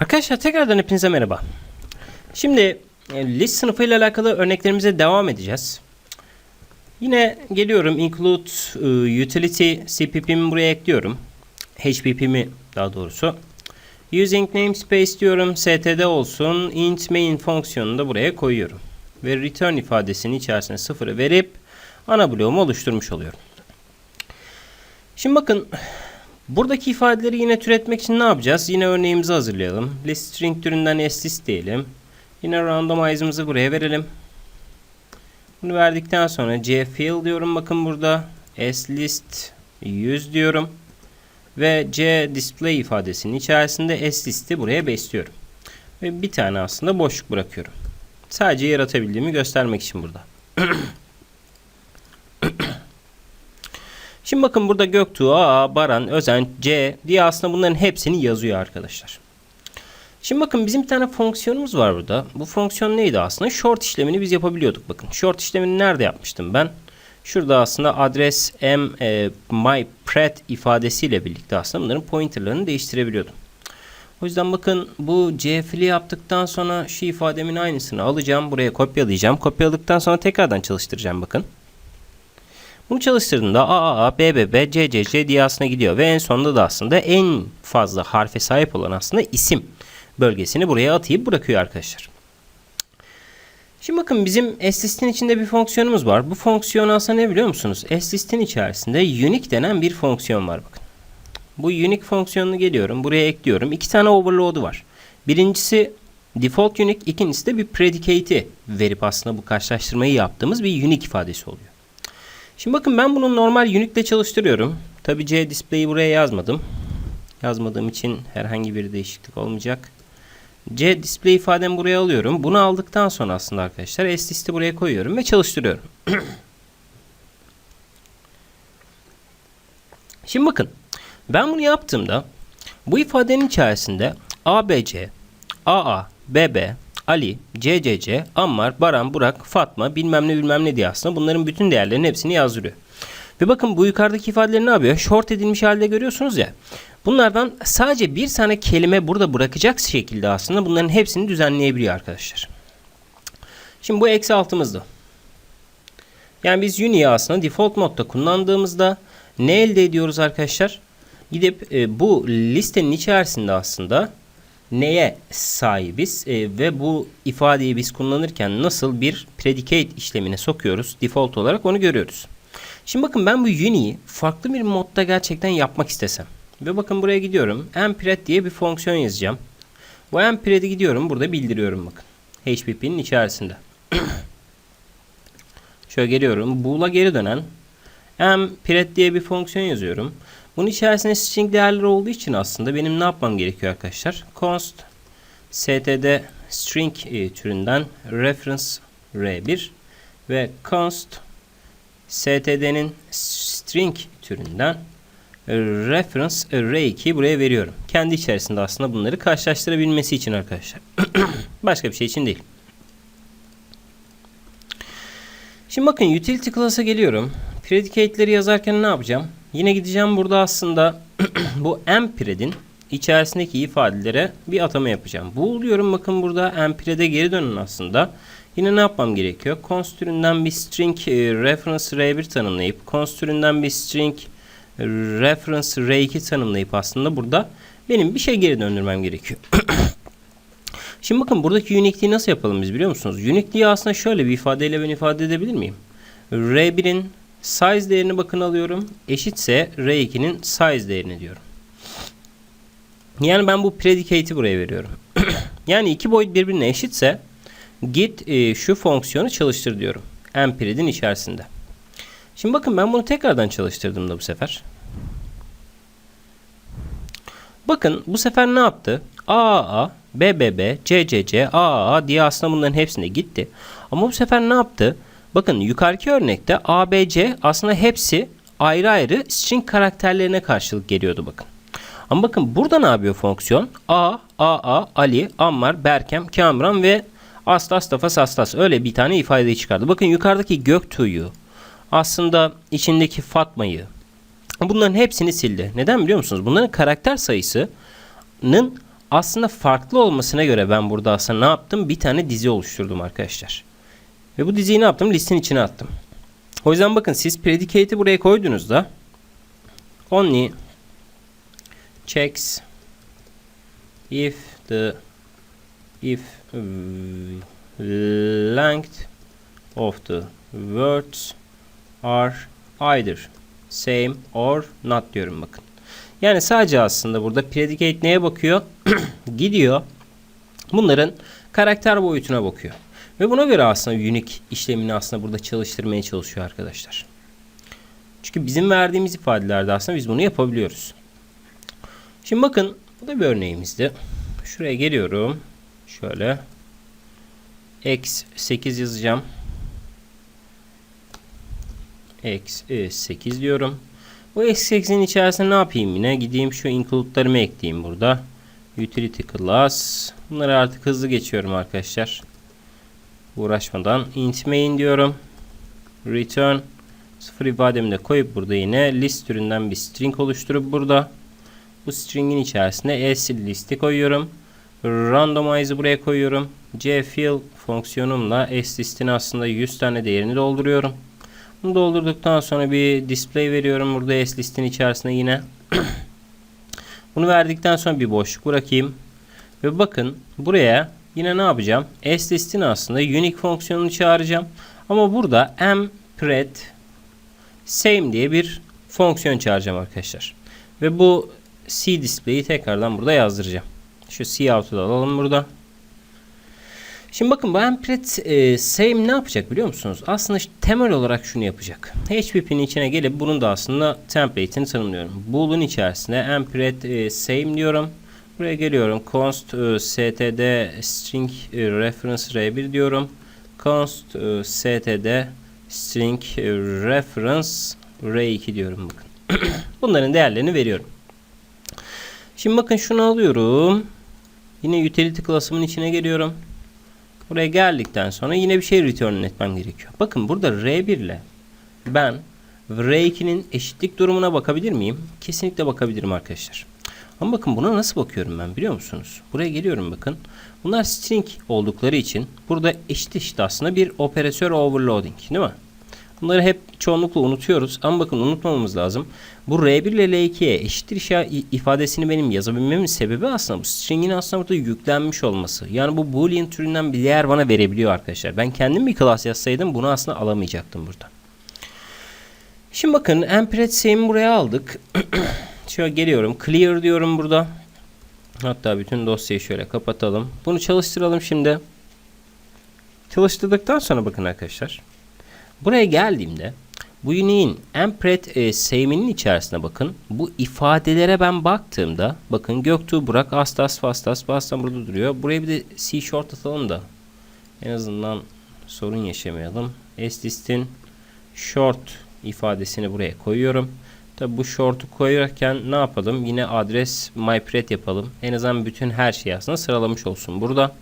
Arkadaşlar tekrardan hepinize merhaba. Şimdi e, list sınıfı ile alakalı örneklerimize devam edeceğiz. Yine geliyorum include e, utility cpp'mi buraya ekliyorum. HPP'mi daha doğrusu. Using namespace diyorum std olsun. int main fonksiyonunu da buraya koyuyorum. Ve return ifadesinin içerisine sıfırı verip ana bloğumu oluşturmuş oluyorum. Şimdi bakın Buradaki ifadeleri yine türetmek için ne yapacağız? Yine örneğimizi hazırlayalım. List string türünden slist diyelim. Yine randomize'ımızı buraya verelim. Bunu verdikten sonra cfill diyorum bakın burada. slist 100 diyorum. Ve c display ifadesinin içerisinde slisti buraya besliyorum. Ve bir tane aslında boşluk bırakıyorum. Sadece yaratabildiğimi göstermek için burada. Şimdi bakın burada Göktuğ, A, Baran, Özen, C diye aslında bunların hepsini yazıyor arkadaşlar. Şimdi bakın bizim bir tane fonksiyonumuz var burada. Bu fonksiyon neydi aslında? Short işlemini biz yapabiliyorduk bakın. Short işlemini nerede yapmıştım ben? Şurada aslında adres m e, my pret ifadesiyle birlikte aslında bunların pointerlarını değiştirebiliyordum. O yüzden bakın bu cf'li yaptıktan sonra şu ifademin aynısını alacağım. Buraya kopyalayacağım. Kopyaladıktan sonra tekrardan çalıştıracağım bakın. Bunu çalıştırdığında AAA, BBB, CCC diye aslında gidiyor. Ve en sonunda da aslında en fazla harfe sahip olan aslında isim bölgesini buraya atayıp bırakıyor arkadaşlar. Şimdi bakın bizim slist'in içinde bir fonksiyonumuz var. Bu fonksiyon aslında ne biliyor musunuz? slist'in içerisinde unique denen bir fonksiyon var bakın. Bu unique fonksiyonunu geliyorum. Buraya ekliyorum. İki tane overload'u var. Birincisi default unique, ikincisi de bir predicate'i verip aslında bu karşılaştırmayı yaptığımız bir unique ifadesi oluyor. Şimdi bakın ben bunu normal Unique'de çalıştırıyorum. Tabi C display'i buraya yazmadım. Yazmadığım için herhangi bir değişiklik olmayacak. C display ifademi buraya alıyorum. Bunu aldıktan sonra aslında arkadaşlar slist'i buraya koyuyorum ve çalıştırıyorum. Şimdi bakın ben bunu yaptığımda bu ifadenin içerisinde ABC, AA, BB, Ali, CCC, Ammar, Baran, Burak, Fatma bilmem ne bilmem ne diye aslında bunların bütün değerlerinin hepsini yazdırıyor. Ve bakın bu yukarıdaki ifadeleri ne yapıyor? Short edilmiş halde görüyorsunuz ya. Bunlardan sadece bir tane kelime burada bırakacak şekilde aslında bunların hepsini düzenleyebiliyor arkadaşlar. Şimdi bu eksi altımızda. Yani biz Uni'yi aslında default modda kullandığımızda ne elde ediyoruz arkadaşlar? Gidip e, bu listenin içerisinde aslında neye sahibiz e, ve bu ifadeyi biz kullanırken nasıl bir predicate işlemine sokuyoruz default olarak onu görüyoruz. Şimdi bakın ben bu uni'yi farklı bir modda gerçekten yapmak istesem ve bakın buraya gidiyorum mpred diye bir fonksiyon yazacağım. Bu mpred'i gidiyorum burada bildiriyorum bakın HPP'nin içerisinde. Şöyle geliyorum bool'a geri dönen mpred diye bir fonksiyon yazıyorum. Bunun içerisinde string değerleri olduğu için aslında benim ne yapmam gerekiyor arkadaşlar? Const std string e, türünden reference r1 ve const std'nin string türünden reference r2 buraya veriyorum. Kendi içerisinde aslında bunları karşılaştırabilmesi için arkadaşlar. Başka bir şey için değil. Şimdi bakın utility class'a geliyorum. Predicate'leri yazarken ne yapacağım? Yine gideceğim burada aslında bu empred'in içerisindeki ifadelere bir atama yapacağım. Bu diyorum bakın burada empred'e geri dönün aslında. Yine ne yapmam gerekiyor? Const bir string e, reference r1 tanımlayıp const bir string reference r2 tanımlayıp aslında burada benim bir şey geri döndürmem gerekiyor. Şimdi bakın buradaki unique'liği nasıl yapalım biz biliyor musunuz? Unique'liği aslında şöyle bir ifadeyle ben ifade edebilir miyim? R1'in size değerini bakın alıyorum. Eşitse R2'nin size değerini diyorum. Yani ben bu predicate'i buraya veriyorum. yani iki boyut birbirine eşitse git e, şu fonksiyonu çalıştır diyorum. Empred'in içerisinde. Şimdi bakın ben bunu tekrardan çalıştırdım da bu sefer. Bakın bu sefer ne yaptı? AAA, BBB, CCC, AAA diye aslında bunların hepsine gitti. Ama bu sefer ne yaptı? Bakın yukarıki örnekte ABC aslında hepsi ayrı ayrı string karakterlerine karşılık geliyordu bakın. Ama bakın burada ne yapıyor fonksiyon? A, AA, Ali, Ammar, Berkem, Kamran ve Astas, Tafas, Astas öyle bir tane ifadeyi çıkardı. Bakın yukarıdaki Göktuğ'u aslında içindeki Fatma'yı bunların hepsini sildi. Neden biliyor musunuz? Bunların karakter sayısının aslında farklı olmasına göre ben burada aslında ne yaptım? Bir tane dizi oluşturdum arkadaşlar. Ve bu diziyi ne yaptım? Listin içine attım. O yüzden bakın siz predicate'i buraya koyduğunuzda only checks if the if length of the words are either same or not diyorum bakın. Yani sadece aslında burada predicate neye bakıyor? Gidiyor. Bunların karakter boyutuna bakıyor. Ve buna göre aslında unique işlemini aslında burada çalıştırmaya çalışıyor arkadaşlar. Çünkü bizim verdiğimiz ifadelerde aslında biz bunu yapabiliyoruz. Şimdi bakın bu da bir örneğimizdi. Şuraya geliyorum. Şöyle. X 8 yazacağım. X 8 diyorum. Bu x8'in içerisinde ne yapayım yine? Gideyim şu include'larımı ekleyeyim burada. Utility class. Bunları artık hızlı geçiyorum arkadaşlar. Uğraşmadan. int diyorum. Return. Sıfır ifademi de koyup burada yine list türünden bir string oluşturup burada. Bu stringin içerisine s listi koyuyorum. Randomize'ı buraya koyuyorum. cfill fonksiyonumla s listin aslında 100 tane değerini dolduruyorum. Bunu doldurduktan sonra bir display veriyorum burada s listin içerisine yine. Bunu verdikten sonra bir boşluk bırakayım. Ve bakın buraya yine ne yapacağım? S listin aslında unique fonksiyonunu çağıracağım. Ama burada mpred same diye bir fonksiyon çağıracağım arkadaşlar. Ve bu c display'i tekrardan burada yazdıracağım. Şu c out'u da alalım burada. Şimdi bakın bu mpred e, same ne yapacak biliyor musunuz? Aslında işte temel olarak şunu yapacak. HPP'nin içine gelip bunun da aslında template'ini tanımlıyorum. Bool'un içerisinde mpred e, same diyorum. Buraya geliyorum. const e, std string e, reference r1 diyorum. const e, std string reference r2 diyorum bakın. Bunların değerlerini veriyorum. Şimdi bakın şunu alıyorum. Yine utility class'ımın içine geliyorum. Buraya geldikten sonra yine bir şey return etmem gerekiyor. Bakın burada R1 ile ben R2'nin eşitlik durumuna bakabilir miyim? Kesinlikle bakabilirim arkadaşlar. Ama bakın buna nasıl bakıyorum ben biliyor musunuz? Buraya geliyorum bakın. Bunlar string oldukları için burada eşit eşit aslında bir operatör overloading değil mi? Bunları hep çoğunlukla unutuyoruz ama bakın unutmamamız lazım. Bu R1 ile L2'ye eşittir ifadesini benim yazabilmemin sebebi aslında bu string'in aslında burada yüklenmiş olması. Yani bu boolean türünden bir değer bana verebiliyor arkadaşlar. Ben kendim bir class yazsaydım bunu aslında alamayacaktım burada. Şimdi bakın same'i buraya aldık. şöyle geliyorum. Clear diyorum burada. Hatta bütün dosyayı şöyle kapatalım. Bunu çalıştıralım şimdi. Çalıştırdıktan sonra bakın arkadaşlar. Buraya geldiğimde bu unique'in empred e, same'inin içerisine bakın. Bu ifadelere ben baktığımda bakın Göktuğ Burak Astas Fastas Bastan burada duruyor. Buraya bir de C short atalım da en azından sorun yaşamayalım. S listin short ifadesini buraya koyuyorum. Tabi bu short'u koyarken ne yapalım? Yine adres mypred yapalım. En azından bütün her şeyi aslında sıralamış olsun burada.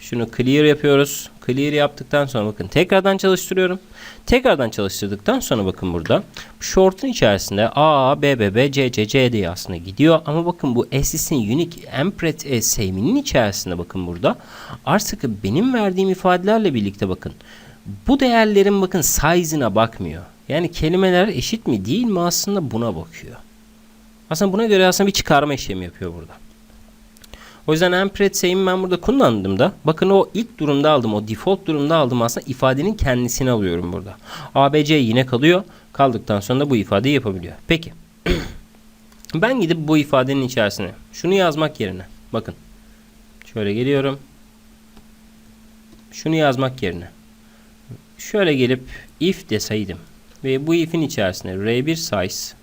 Şunu clear yapıyoruz. Clear yaptıktan sonra bakın tekrardan çalıştırıyorum. Tekrardan çalıştırdıktan sonra bakın burada short'un içerisinde A, B, B, B, C, C, C diye aslında gidiyor. Ama bakın bu SS'in unique empred e, same'inin içerisinde bakın burada artık benim verdiğim ifadelerle birlikte bakın bu değerlerin bakın size'ına bakmıyor. Yani kelimeler eşit mi değil mi aslında buna bakıyor. Aslında buna göre aslında bir çıkarma işlemi yapıyor burada. O yüzden empred sayımı ben burada kullandığımda bakın o ilk durumda aldım o default durumda aldım aslında ifadenin kendisini alıyorum burada. ABC yine kalıyor. Kaldıktan sonra da bu ifadeyi yapabiliyor. Peki. ben gidip bu ifadenin içerisine şunu yazmak yerine bakın. Şöyle geliyorum. Şunu yazmak yerine şöyle gelip if deseydim ve bu if'in içerisine r1 size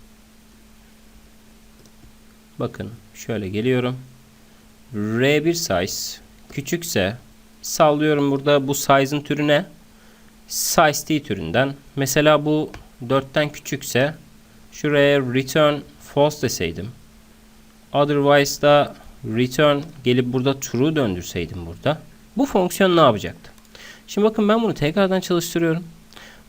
bakın şöyle geliyorum. R1 size küçükse sallıyorum burada bu size'ın türü ne? Size t türünden. Mesela bu 4'ten küçükse şuraya return false deseydim. Otherwise da return gelip burada true döndürseydim burada. Bu fonksiyon ne yapacaktı? Şimdi bakın ben bunu tekrardan çalıştırıyorum.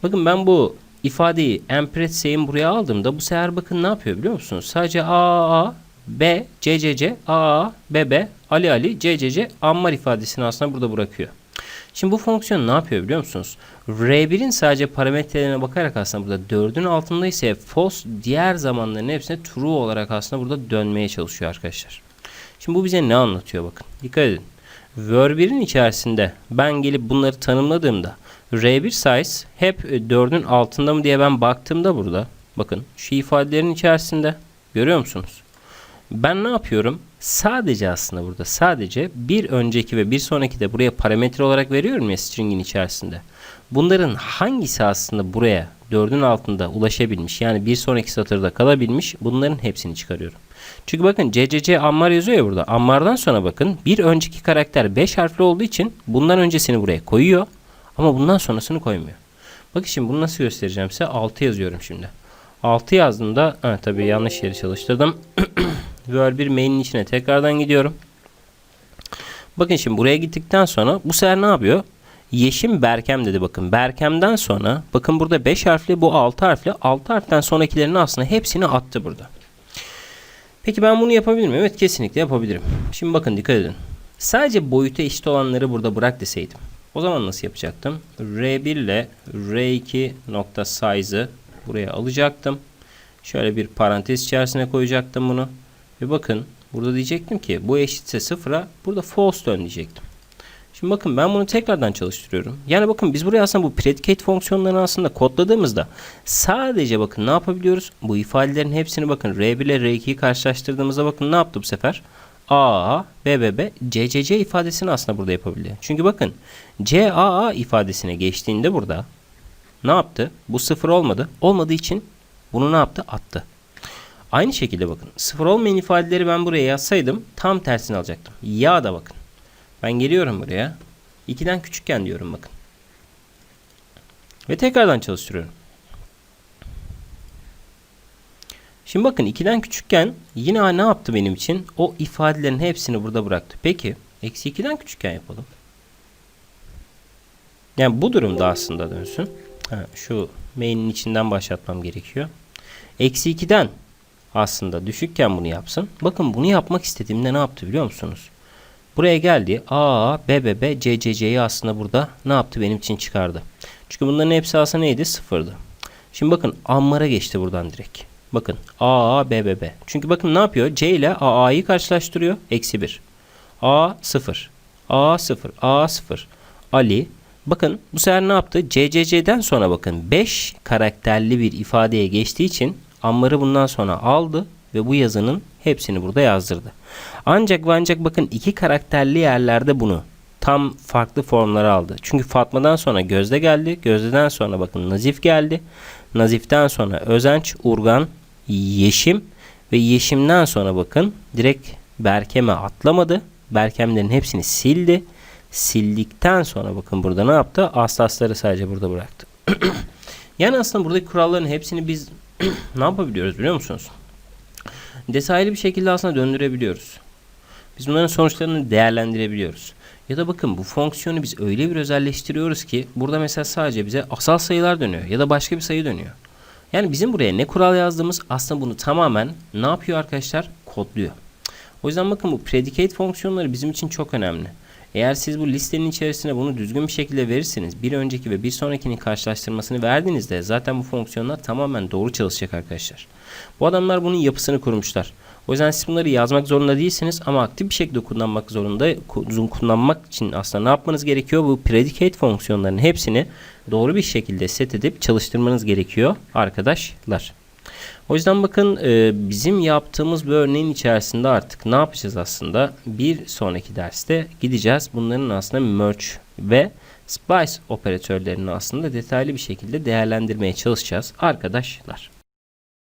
Bakın ben bu ifadeyi empred sayım buraya aldığımda bu sefer bakın ne yapıyor biliyor musunuz? Sadece a a B, CCC, AA, BB, Ali Ali, CCC, Ammar ifadesini aslında burada bırakıyor. Şimdi bu fonksiyon ne yapıyor biliyor musunuz? R1'in sadece parametrelerine bakarak aslında burada 4'ün altında ise false diğer zamanların hepsine true olarak aslında burada dönmeye çalışıyor arkadaşlar. Şimdi bu bize ne anlatıyor bakın. Dikkat edin. Ver1'in içerisinde ben gelip bunları tanımladığımda R1 size hep 4'ün altında mı diye ben baktığımda burada bakın şu ifadelerin içerisinde görüyor musunuz? Ben ne yapıyorum? Sadece aslında burada sadece bir önceki ve bir sonraki de buraya parametre olarak veriyorum ya string'in içerisinde. Bunların hangisi aslında buraya 4'ün altında ulaşabilmiş yani bir sonraki satırda kalabilmiş bunların hepsini çıkarıyorum. Çünkü bakın CCC Ammar yazıyor ya burada. Ammar'dan sonra bakın bir önceki karakter 5 harfli olduğu için bundan öncesini buraya koyuyor ama bundan sonrasını koymuyor. Bakın şimdi bunu nasıl göstereceğim size 6 yazıyorum şimdi. 6 yazdığımda ha, tabii yanlış yeri çalıştırdım. Ver bir main'in içine tekrardan gidiyorum. Bakın şimdi buraya gittikten sonra bu sefer ne yapıyor? Yeşim Berkem dedi bakın. Berkem'den sonra bakın burada 5 harfli bu 6 harfli. 6 harften sonrakilerini aslında hepsini attı burada. Peki ben bunu yapabilir miyim? Evet kesinlikle yapabilirim. Şimdi bakın dikkat edin. Sadece boyuta eşit olanları burada bırak deseydim. O zaman nasıl yapacaktım? R1 ile R2 nokta size'ı buraya alacaktım. Şöyle bir parantez içerisine koyacaktım bunu. Ve bakın burada diyecektim ki bu eşitse sıfıra burada false dön diyecektim. Şimdi bakın ben bunu tekrardan çalıştırıyorum. Yani bakın biz buraya aslında bu predicate fonksiyonlarını aslında kodladığımızda sadece bakın ne yapabiliyoruz? Bu ifadelerin hepsini bakın R1 ile R2'yi karşılaştırdığımızda bakın ne yaptı bu sefer? A, B, B, B, C, C, C ifadesini aslında burada yapabiliyor. Çünkü bakın C, A, A ifadesine geçtiğinde burada ne yaptı? Bu sıfır olmadı. Olmadığı için bunu ne yaptı? Attı. Aynı şekilde bakın sıfır olmayan ifadeleri ben buraya yazsaydım tam tersini alacaktım. Ya da bakın. Ben geliyorum buraya. 2'den küçükken diyorum bakın. Ve tekrardan çalıştırıyorum. Şimdi bakın 2'den küçükken yine ne yaptı benim için? O ifadelerin hepsini burada bıraktı. Peki eksi 2'den küçükken yapalım. Yani bu durumda aslında dönsün. Ha, şu main'in içinden başlatmam gerekiyor. Eksi 2'den aslında düşükken bunu yapsın. Bakın bunu yapmak istediğimde ne yaptı biliyor musunuz? Buraya geldi. A, B, B, B, C, C, C'yi aslında burada ne yaptı benim için çıkardı. Çünkü bunların hepsi aslında neydi? Sıfırdı. Şimdi bakın Ammar'a geçti buradan direkt. Bakın A, A, B, B, B. Çünkü bakın ne yapıyor? C ile A, A'yı karşılaştırıyor. Eksi 1. A 0. A 0. A 0. Ali. Bakın bu sefer ne yaptı? CCC'den sonra bakın 5 karakterli bir ifadeye geçtiği için Ammar'ı bundan sonra aldı ve bu yazının hepsini burada yazdırdı. Ancak ve ancak bakın iki karakterli yerlerde bunu tam farklı formlara aldı. Çünkü Fatma'dan sonra Gözde geldi. Gözde'den sonra bakın Nazif geldi. Nazif'ten sonra Özenç, Urgan, Yeşim ve Yeşim'den sonra bakın direkt Berkem'e atlamadı. Berkemlerin hepsini sildi. Sildikten sonra bakın burada ne yaptı? Aslasları sadece burada bıraktı. yani aslında buradaki kuralların hepsini biz ne yapabiliyoruz biliyor musunuz? Detaylı bir şekilde aslında döndürebiliyoruz. Biz bunların sonuçlarını değerlendirebiliyoruz. Ya da bakın bu fonksiyonu biz öyle bir özelleştiriyoruz ki burada mesela sadece bize asal sayılar dönüyor ya da başka bir sayı dönüyor. Yani bizim buraya ne kural yazdığımız aslında bunu tamamen ne yapıyor arkadaşlar? Kodluyor. O yüzden bakın bu predicate fonksiyonları bizim için çok önemli. Eğer siz bu listenin içerisine bunu düzgün bir şekilde verirseniz bir önceki ve bir sonrakinin karşılaştırmasını verdiğinizde zaten bu fonksiyonlar tamamen doğru çalışacak arkadaşlar. Bu adamlar bunun yapısını kurmuşlar. O yüzden siz bunları yazmak zorunda değilsiniz ama aktif bir şekilde kullanmak zorunda kullanmak için aslında ne yapmanız gerekiyor? Bu predicate fonksiyonlarının hepsini doğru bir şekilde set edip çalıştırmanız gerekiyor arkadaşlar. O yüzden bakın e, bizim yaptığımız bu örneğin içerisinde artık ne yapacağız aslında? Bir sonraki derste gideceğiz. Bunların aslında merge ve splice operatörlerini aslında detaylı bir şekilde değerlendirmeye çalışacağız arkadaşlar.